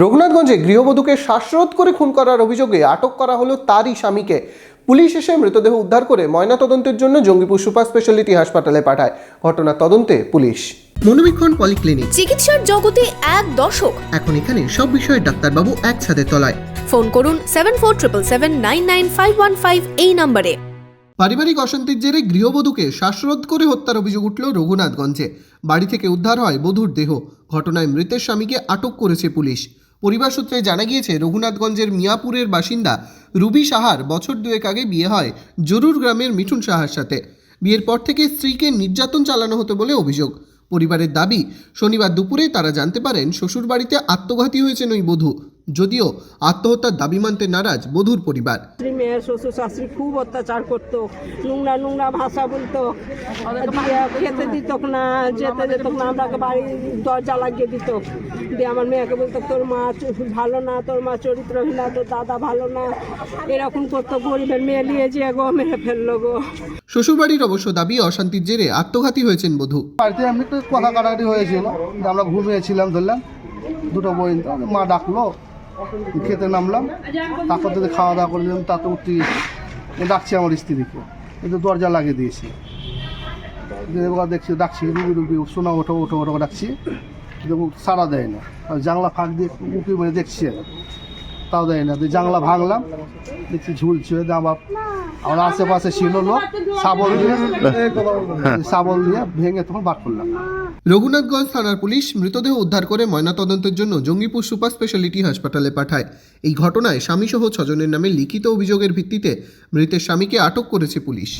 রঘুনাথগঞ্জে গৃহবধূকে শ্বাসরোধ করে খুন করার অভিযোগে আটক করা হলো তারই স্বামীকে। পুলিশ এসে মৃতদেহ উদ্ধার করে ময়নাতদন্তের জন্য জঙ্গিপুর সুপার স্পেশালিটি হাসপাতালে পাঠায়। ঘটনা তদন্তে পুলিশ। মনোবীক্ষণ পলিক্লিনিক। চিকিৎসার জগতে এক দশক। এখন এখানে সব বিষয়ে ডাক্তারবাবু এক ছাদের তলায়। ফোন করুন seven four triple seven nine nine five one five এই নম্বরে। পারিবারিক অশান্তির জেরে গৃহবধূকে শ্বাসরোধ করে হত্যার অভিযোগ উঠল রঘুনাথগঞ্জে। বাড়ি থেকে উদ্ধার হয় বধূর দেহ। ঘটনায় মৃতের স্বামীকে আটক করেছে পুলিশ। পরিবার সূত্রে জানা গিয়েছে, রঘুনাথগঞ্জের মিয়াপুরের বাসিন্দা রুবি সাহার বছর দুয়েক আগে বিয়ে হয় জরুর গ্রামের মিঠুন সাহার সাথে। বিয়ের পর থেকে স্ত্রীকে নির্যাতন চালানো হতো বলে অভিযোগ। পরিবারের দাবি, শনিবার দুপুরে তারা জানতে পারেন, শ্বশুরবাড়িতে আত্মঘাতী হয়েছেন ওই বধূ। যদিও আত্মহত্যার দাবি মানতে নারাজ বধূর পরিবার। স্ত্রী মেয়ের শ্বশুর শাশুড়ি খুব অত্যাচার করতো। নোংরা নোংরা ভাষা বলতো। খেতে দিত না। যেতে দিত না আমরাকে বাড়ি দরজা লাগিয়ে দিত। দিয়ে আমার মেয়েকে বলতো তোর মা ভালো না তোর মা চরিত্রহীন না তোর দাদা ভালো না। এরকম করতো গরিবের মেয়ে নিয়ে যে গো মেরে ফেলল গো। শ্বশুরবাড়ির অবশ্য দাবি অশান্তির জেরে আত্মঘাতী হয়েছেন বধূ। বাড়িতে এমনি একটু কথা কাটাকাটি হয়েছিল। আমরা ঘুমিয়েছিলাম ধরলাম দুটো বই মা ডাকলো খেতে নামলাম, তারপর যদি খাওয়া দাওয়া করে দিলাম তাতে উঠতে গেছি ডাকছি আমার স্ত্রীকে, কিন্তু দরজা লাগিয়ে দিয়েছি দিয়ে দেখছি, ডাকছি, রুবি রুবি, সোনা ওঠো ওঠো ওঠো ডাকছি কিন্তু সারা দেয় না জানলা ফাঁক দিয়ে উঁকি মেরে দেখছি। তাও দেয় না। দিয়ে জানলা ভাঙলাম দেখছি ঝুলছে দিয়ে আমার আমার আশেপাশে ছিল লোক শাবল দিয়ে শাবল দিয়ে ভেঙে তখন বার করলাম। রঘুনাথগঞ্জ থানার পুলিশ মৃতদেহ উদ্ধার করে ময়নাতদন্তের জন্য জঙ্গিপুর সুপার স্পেশালিটি হাসপাতালে পাঠায়। এই ঘটনায় স্বামীসহ ছজনের নামে লিখিত অভিযোগের ভিত্তিতে মৃতের স্বামীকে আটক করেছে পুলিশ।